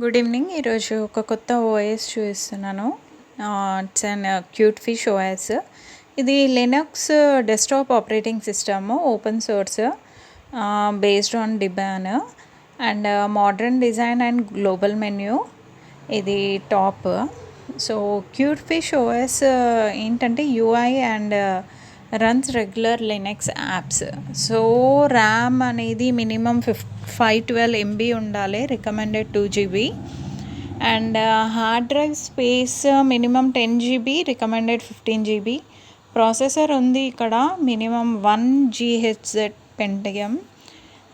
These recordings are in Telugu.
గుడ్ ఈవినింగ్ ఈరోజు ఒక కొత్త ఓఎస్ చూపిస్తున్నాను. It's an cute fish OS ఇది Linux desktop operating system open source based on Debian and modern design and global menu ఇది top so cute fish OS ఏంటంటే UI and runs regular Linux apps so RAM అనేది minimum fif five twelve MB ఉండాలి recommended two GB and hard drive space minimum ten GB recommended fifteen GB processor ఉంది ఇక్కడ minimum one GHz Pentium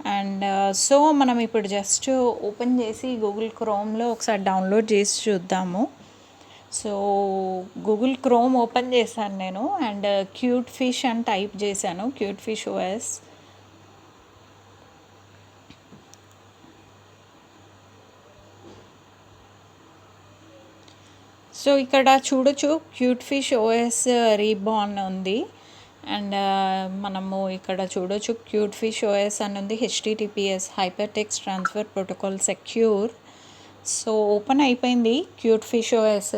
and so మనం ఇప్పుడు జస్ట్ ఓపెన్ చేసి గూగుల్ క్రోమ్లో ఒకసారి డౌన్లోడ్ చేసి చూద్దాము. సో గూగుల్ క్రోమ్ ఓపెన్ చేశాను నేను అండ్ క్యూట్ ఫిష్ అని టైప్ చేశాను క్యూట్ ఫిష్ ఓఎస్ సో ఇక్కడ చూడొచ్చు క్యూట్ ఫిష్ ఓఎస్ రీబాన్ ఉంది. అండ్ మనము ఇక్కడ చూడొచ్చు క్యూట్ ఫిష్ ఓఎస్ అని ఉంది HTTPS hyper text transfer protocol secure so open అయిపోయింది క్యూట్ ఫిష్ ఓఎస్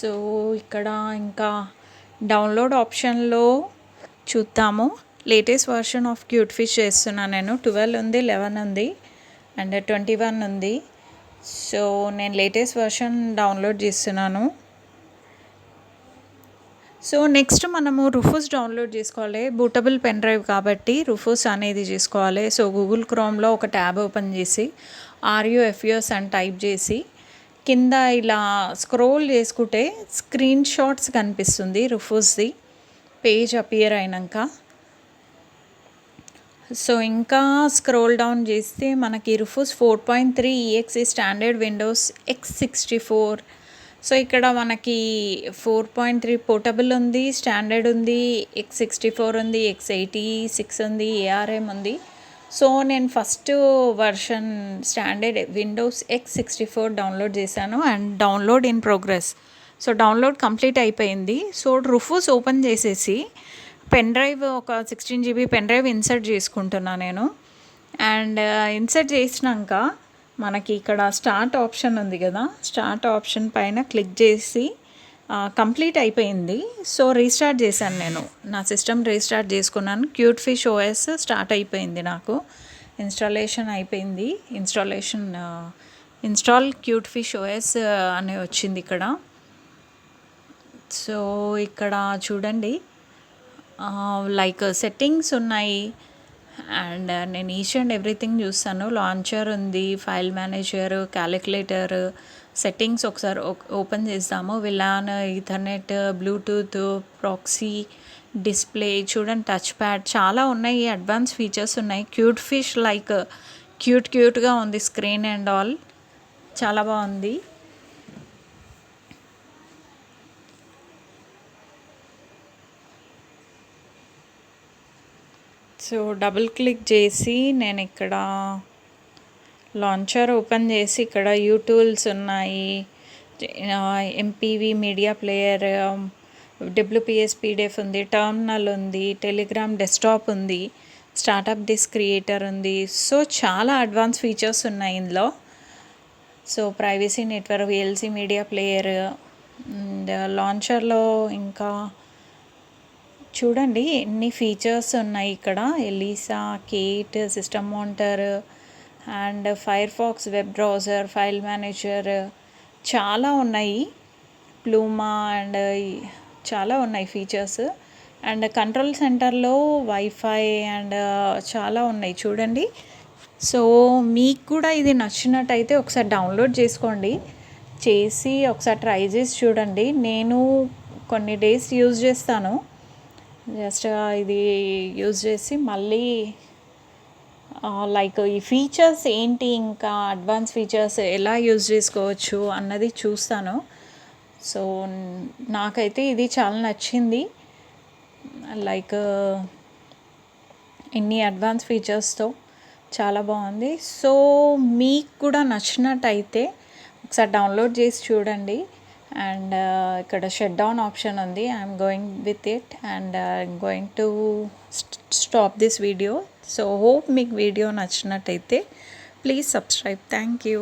సో ఇక్కడ ఇంకా డౌన్లోడ్ ఆప్షన్లో చూద్దాము. Latest version of cute fish చేస్తున్నాను నేను. ట్వెల్వ్ ఉంది లెవెన్ ఉంది అండ్ ట్వంటీ వన్ ఉంది. సో నేను లేటెస్ట్ వర్షన్ డౌన్లోడ్ చేస్తున్నాను. సో నెక్స్ట్ మనము రుఫూస్ డౌన్లోడ్ చేసుకోవాలి. బూటబుల్ పెన్ డ్రైవ్ కాబట్టి రుఫూస్ అనేది చేసుకోవాలి. సో గూగుల్ క్రోమ్లో ఒక ట్యాబ్ ఓపెన్ చేసి ఆర్యూఎఫ్యూఎస్ అని టైప్ చేసి కింద ఇలా స్క్రోల్ చేసుకుంటే స్క్రీన్ షాట్స్ కనిపిస్తుంది రుఫూస్ది. పేజ్ అపియర్ అయినాక. సో ఇంకా స్క్రోల్ డౌన్ చేస్తే మనకి Rufus four point three EXE standard Windows x sixty four. So ఇక్కడ మనకి ఫోర్ పాయింట్ త్రీ పోర్టబుల్ ఉంది స్టాండర్డ్ ఉంది ఎక్స్ సిక్స్టీ ఫోర్ ఉంది ఎక్స్ ఎయిటీ సిక్స్ ఉంది ఏఆర్ఎం ఉంది. సో నేను first version standard Windows x sixty four download చేశాను and download in progress. So download complete అయిపోయింది. సో రుఫూస్ ఓపెన్ చేసేసి పెన్ డ్రైవ్ ఒక sixteen GB pen drive insert చేసుకుంటున్నాను నేను. అండ్ ఇన్సర్ట్ చేసినాక మనకి ఇక్కడ స్టార్ట్ ఆప్షన్ ఉంది కదా స్టార్ట్ ఆప్షన్ పైన క్లిక్ చేసి కంప్లీట్ అయిపోయింది. సో రీస్టార్ట్ చేశాను నేను. నా సిస్టమ్ రీస్టార్ట్ చేసుకున్నాను. క్యూట్ ఫిష్ ఓఎస్ స్టార్ట్ అయిపోయింది నాకు. ఇన్స్టాలేషన్ అయిపోయింది. Installation install cute fish OS అని వచ్చింది ఇక్కడ. సో ఇక్కడ చూడండి. లైక్ సెట్టింగ్స్ ఉన్నాయి. అండ్ నేను ఈచ్ అండ్ ఎవ్రీథింగ్ చూస్తాను. లాంచర్ ఉంది ఫైల్ మేనేజర్ క్యాలిక్యులేటర్ సెట్టింగ్స్ ఒకసారి ఓపెన్ చేస్తాము VLAN ethernet bluetooth proxy display చూడండి టచ్ ప్యాడ్ చాలా ఉన్నాయి. అడ్వాన్స్ ఫీచర్స్ ఉన్నాయి. క్యూట్ ఫిష్ లైక్ క్యూట్ క్యూట్గా ఉంది స్క్రీన్ అండ్ ఆల్ చాలా బాగుంది. సో డబుల్ క్లిక్ చేసి నేను ఇక్కడ లాంచర్ ఓపెన్ చేసి ఇక్కడ యూట్యూల్స్ ఉన్నాయి. MPV media player WPS PDF ఉంది టర్మినల్ ఉంది టెలిగ్రామ్ డెస్క్టాప్ ఉంది స్టార్టప్ డిస్క్ క్రియేటర్ ఉంది. సో చాలా అడ్వాన్స్ ఫీచర్స్ ఉన్నాయి ఇందులో. So privacy network VLC media player and లాంచర్లో ఇంకా చూడండి ఎన్ని ఫీచర్స్ ఉన్నాయి ఇక్కడ. Elisa Kate system monitor and Firefox web browser file manager చాలా ఉన్నాయి. ప్లూమా అండ్ చాలా ఉన్నాయి ఫీచర్స్. అండ్ కంట్రోల్ సెంటర్లో వైఫై అండ్ చాలా ఉన్నాయి చూడండి. సో మీకు కూడా ఇది నచ్చినట్టయితే ఒకసారి డౌన్లోడ్ చేసుకోండి. చేసి ఒకసారి ట్రై చేసి చూడండి. నేను కొన్ని డేస్ యూజ్ చేస్తాను. జస్ట్ ఇది యూజ్ చేసి మళ్ళీ లైక్ ఈ ఫీచర్స్ ఏంటి ఇంకా అడ్వాన్స్ ఫీచర్స్ ఎలా యూజ్ చేసుకోవచ్చు అన్నది చూస్తాను. సో నాకైతే ఇది చాలా నచ్చింది. లైక్ ఎన్ని అడ్వాన్స్ ఫీచర్స్తో చాలా బాగుంది. సో మీకు కూడా నచ్చినట్టయితే ఒకసారి డౌన్లోడ్ చేసి చూడండి. అండ్ uh, ఇక్కడ షట్ డౌన్ ఆప్షన్ ఉంది I'm going with it and I'm going to stop this video so hope మీకు వీడియో నచ్చినట్టయితే ప్లీజ్ సబ్స్క్రైబ్ థ్యాంక్ యూ